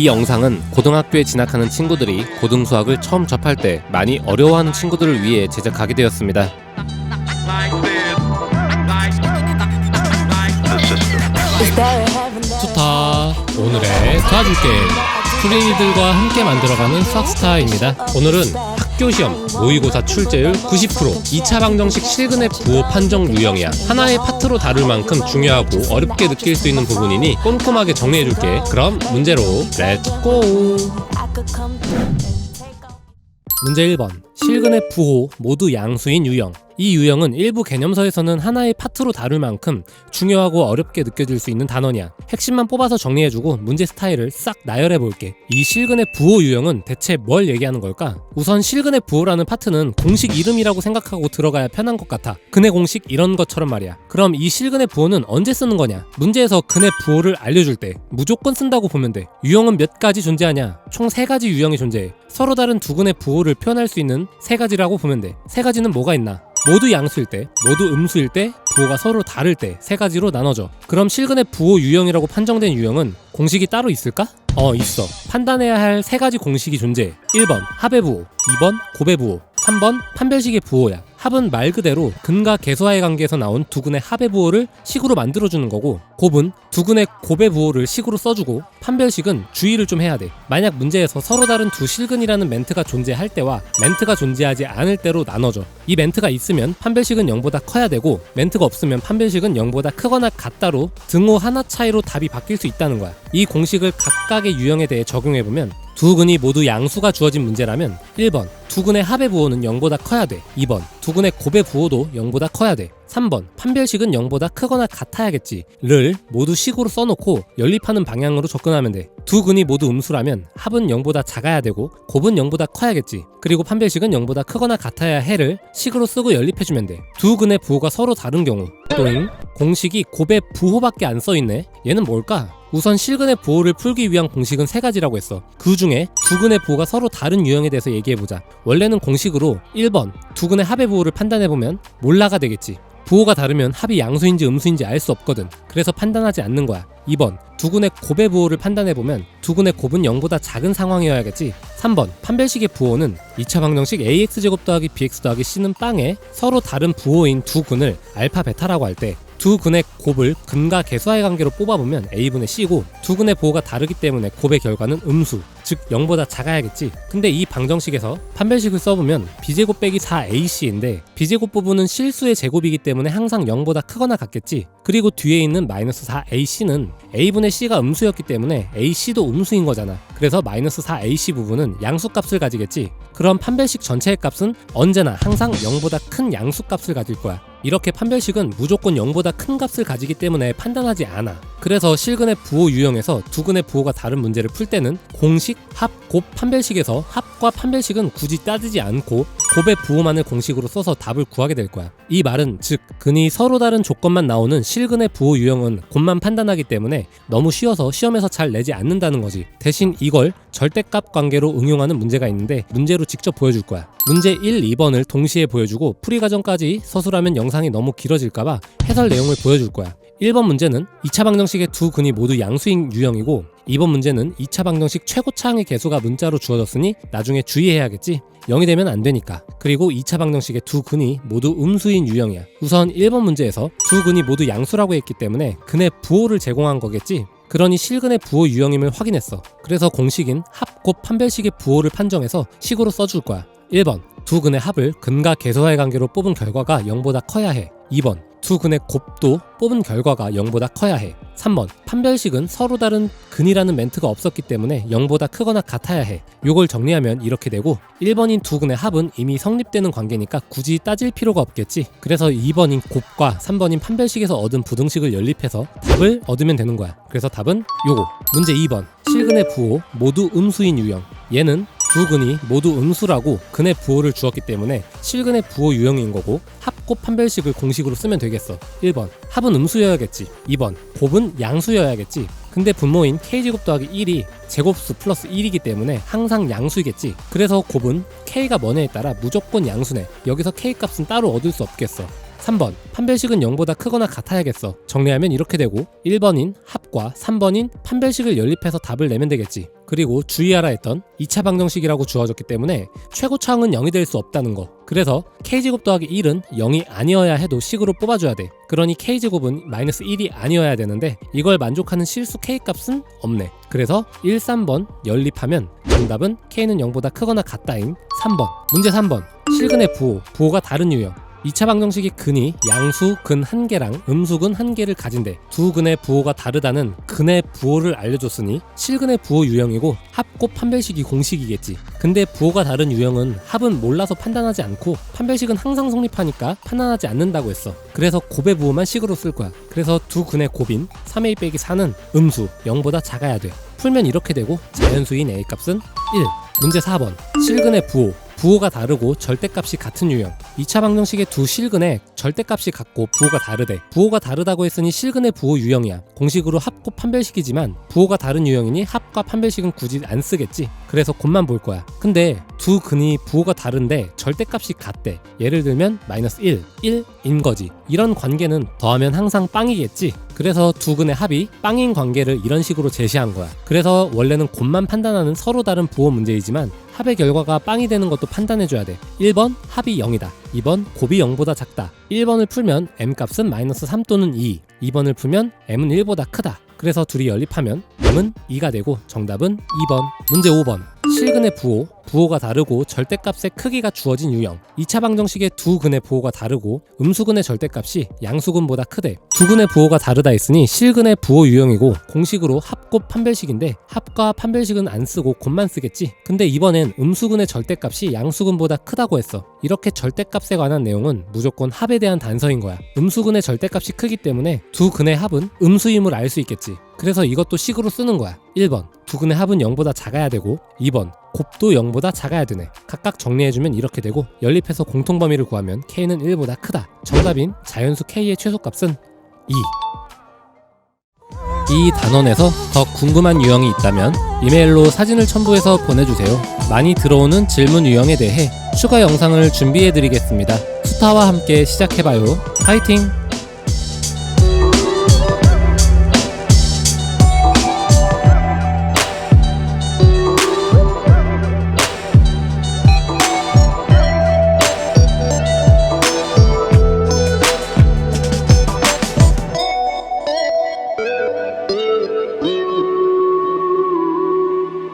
이 영상은 고등학교에 진학하는 친구들이 고등수학을 처음 접할 때 많이 어려워하는 친구들을 위해 제작하게 되었습니다. 좋다. 오늘의 도와줄게. 프리니들과 함께 만들어가는 수학스타입니다. 오늘은 학교 시험 모의고사 출제율 90% 2차 방정식 실근의 부호 판정 유형이야. 하나의 파트로 다룰 만큼 중요하고 어렵게 느낄 수 있는 부분이니 꼼꼼하게 정리해줄게. 그럼 문제로 렛츠고! 문제 1번. 실근의 부호 모두 양수인 유형. 이 유형은 일부 개념서에서는 하나의 파트로 다룰 만큼 중요하고 어렵게 느껴질 수 있는 단원이야. 핵심만 뽑아서 정리해주고 문제 스타일을 싹 나열해볼게. 이 실근의 부호 유형은 대체 뭘 얘기하는 걸까? 우선 실근의 부호라는 파트는 공식 이름이라고 생각하고 들어가야 편한 것 같아. 근의 공식 이런 것처럼 말이야. 그럼 이 실근의 부호는 언제 쓰는 거냐? 문제에서 근의 부호를 알려줄 때 무조건 쓴다고 보면 돼. 유형은 몇 가지 존재하냐? 총 세 가지 유형이 존재해. 서로 다른 두 근의 부호를 표현할 수 있는 세 가지라고 보면 돼. 세 가지는 뭐가 있나? 모두 양수일 때, 모두 음수일 때, 부호가 서로 다를 때 세 가지로 나눠져. 그럼 실근의 부호 유형이라고 판정된 유형은 공식이 따로 있을까? 어, 있어. 판단해야 할 세 가지 공식이 존재해. 1번 합의 부호, 2번 고배 부호, 3번 판별식의 부호야. 합은 말 그대로 근과 계수와의 관계에서 나온 두 근의 합의 부호를 식으로 만들어주는 거고 곱은 두 근의 곱의 부호를 식으로 써주고 판별식은 주의를 좀 해야 돼. 만약 문제에서 서로 다른 두 실근이라는 멘트가 존재할 때와 멘트가 존재하지 않을 때로 나눠져. 이 멘트가 있으면 판별식은 0보다 커야 되고 멘트가 없으면 판별식은 0보다 크거나 같다로 등호 하나 차이로 답이 바뀔 수 있다는 거야. 이 공식을 각각의 유형에 대해 적용해보면 두 근이 모두 양수가 주어진 문제라면 1번 두 근의 합의 부호는 0보다 커야 돼 2번 두 근의 곱의 부호도 0보다 커야 돼 3번 판별식은 0보다 크거나 같아야겠지 를 모두 식으로 써놓고 연립하는 방향으로 접근하면 돼 두 근이 모두 음수라면 합은 0보다 작아야 되고 곱은 0보다 커야겠지 그리고 판별식은 0보다 크거나 같아야 해를 식으로 쓰고 연립해주면 돼 두 근의 부호가 서로 다른 경우 또잉 공식이 곱의 부호밖에 안 써있네 얘는 뭘까? 우선 실근의 부호를 풀기 위한 공식은 세 가지라고 했어. 그 중에 두 근의 부호가 서로 다른 유형에 대해서 얘기해보자. 원래는 공식으로 1번 두 근의 합의 부호를 판단해보면 몰라가 되겠지. 부호가 다르면 합이 양수인지 음수인지 알 수 없거든. 그래서 판단하지 않는 거야. 2번 두 근의 곱의 부호를 판단해보면 두 근의 곱은 0보다 작은 상황이어야겠지. 3번 판별식의 부호는 2차 방정식 ax제곱 더하기 bx 더하기 c는 빵에 서로 다른 부호인 두 근을 알파 베타라고 할 때두 근의 곱을 근과 계수와의 관계로 뽑아보면 a분의 c고 두 근의 부호가 다르기 때문에 곱의 결과는 음수 즉 0보다 작아야겠지? 근데 이 방정식에서 판별식을 써보면 b제곱 빼기 4ac인데 b제곱 부분은 실수의 제곱이기 때문에 항상 0보다 크거나 같겠지? 그리고 뒤에 있는 마이너스 4ac는 a분의 c가 음수였기 때문에 ac도 음수인 거잖아. 그래서 마이너스 4ac 부분은 양수값을 가지겠지? 그럼 판별식 전체의 값은 언제나 항상 0보다 큰 양수값을 가질 거야 이렇게 판별식은 무조건 0보다 큰 값을 가지기 때문에 판단하지 않아. 그래서 실근의 부호 유형에서 두 근의 부호가 다른 문제를 풀 때는 공식, 합, 곱 판별식에서 합과 판별식은 굳이 따지지 않고 곱의 부호만을 공식으로 써서 답을 구하게 될 거야. 이 말은 즉 근이 서로 다른 조건만 나오는 실근의 부호 유형은 곱만 판단하기 때문에 너무 쉬워서 시험에서 잘 내지 않는다는 거지. 대신 이걸 절대값 관계로 응용하는 문제가 있는데 문제로 직접 보여줄 거야. 문제 1, 2번을 동시에 보여주고 풀이 과정까지 서술하면 영상이 너무 길어질까봐 해설 내용을 보여줄 거야. 1번 문제는 2차 방정식의 두 근이 모두 양수인 유형이고 2번 문제는 2차 방정식 최고차항의 개수가 문자로 주어졌으니 나중에 주의해야겠지. 0이 되면 안 되니까. 그리고 2차 방정식의 두 근이 모두 음수인 유형이야. 우선 1번 문제에서 두 근이 모두 양수라고 했기 때문에 근의 부호를 제공한 거겠지. 그러니 실근의 부호 유형임을 확인했어. 그래서 공식인 합 곱 판별식의 부호를 판정해서 식으로 써줄 거야. 1번 두 근의 합을 근과 계수와의 관계로 뽑은 결과가 0보다 커야 해. 2번 두 근의 곱도 뽑은 결과가 0보다 커야 해. 3번 판별식은 서로 다른 근이라는 멘트가 없었기 때문에 0보다 크거나 같아야 해. 요걸 정리하면 이렇게 되고 1번인 두 근의 합은 이미 성립되는 관계니까 굳이 따질 필요가 없겠지. 그래서 2번인 곱과 3번인 판별식에서 얻은 부등식을 연립해서 답을 얻으면 되는 거야. 그래서 답은 요거. 문제 2번 실근의 부호 모두 음수인 유형. 얘는 두 근이 모두 음수라고 근의 부호를 주었기 때문에 실근의 부호 유형인 거고 합곱 판별식을 공식으로 쓰면 되겠어. 1번 합은 음수여야겠지. 2번 곱은 양수여야겠지. 근데 분모인 k제곱 더하기 1이 제곱수 플러스 1이기 때문에 항상 양수이겠지. 그래서 곱은 k가 뭐냐에 따라 무조건 양수네. 여기서 k 값은 따로 얻을 수 없겠어 3번. 판별식은 0보다 크거나 같아야겠어. 정리하면 이렇게 되고 1번인 합과 3번인 판별식을 연립해서 답을 내면 되겠지. 그리고 주의하라 했던 2차 방정식이라고 주어졌기 때문에 최고차항은 0이 될 수 없다는 거. 그래서 k제곱 더하기 1은 0이 아니어야 해도 식으로 뽑아줘야 돼. 그러니 k제곱은 마이너스 1이 아니어야 되는데 이걸 만족하는 실수 k값은 없네. 그래서 1, 3번 연립하면 정답은 k는 0보다 크거나 같다인 3번. 문제 3번. 실근의 부호. 부호가 다른 유형 2차 방정식이 근이 양수 근 한 개랑 음수 근한 개를 가진대 두 근의 부호가 다르다는 근의 부호를 알려줬으니 실근의 부호 유형이고 합곱 판별식이 공식이겠지. 근데 부호가 다른 유형은 합은 몰라서 판단하지 않고 판별식은 항상 성립하니까 판단하지 않는다고 했어. 그래서 곱의 부호만 식으로 쓸 거야. 그래서 두 근의 곱인 3a 빼기 4는 음수 0보다 작아야 돼. 풀면 이렇게 되고 자연수인 a 값은 1 문제 4번. 실근의 부호. 부호가 다르고 절대값이 같은 유형 2차 방정식의 두 실근의 절대값이 같고 부호가 다르대. 부호가 다르다고 했으니 실근의 부호 유형이야. 공식으로 합곱 판별식이지만 부호가 다른 유형이니 합과 판별식은 굳이 안 쓰겠지. 그래서 곱만 볼 거야. 근데 두 근이 부호가 다른데 절대값이 같대. 예를 들면 마이너스 1, 1인 거지. 이런 관계는 더하면 항상 빵이겠지. 그래서 두 근의 합이 빵인 관계를 이런 식으로 제시한 거야. 그래서 원래는 곱만 판단하는 서로 다른 부호 문제이지만 합의 결과가 빵이 되는 것도 판단해줘야 돼. 1번 합이 0이다 2번 곱이 0보다 작다. 1번을 풀면 m 값은 마이너스 3 또는 2 2번을 풀면 m은 1보다 크다. 그래서 둘이 연립하면 m은 2가 되고 정답은 2번. 문제 5번 실근의 부호 부호가 다르고 절대값의 크기가 주어진 유형. 2차 방정식의 두 근의 부호가 다르고 음수근의 절대값이 양수근보다 크대. 두 근의 부호가 다르다 했으니 실근의 부호 유형이고 공식으로 합곱 판별식인데 합과 판별식은 안 쓰고 곱만 쓰겠지. 근데 이번엔 음수근의 절대값이 양수근보다 크다고 했어. 이렇게 절대값에 관한 내용은 무조건 합에 대한 단서인 거야. 음수근의 절대값이 크기 때문에 두 근의 합은 음수임을 알 수 있겠지 그래서 이것도 식으로 쓰는 거야 1번 두 근의 합은 0보다 작아야 되고 2번 곱도 0보다 작아야 되네 각각 정리해주면 이렇게 되고 연립해서 공통 범위를 구하면 k는 1보다 크다 정답인 자연수 k의 최소값은 2 이 단원에서 더 궁금한 유형이 있다면 이메일로 사진을 첨부해서 보내주세요. 많이 들어오는 질문 유형에 대해 추가 영상을 준비해드리겠습니다. 수타와 함께 시작해봐요. 파이팅!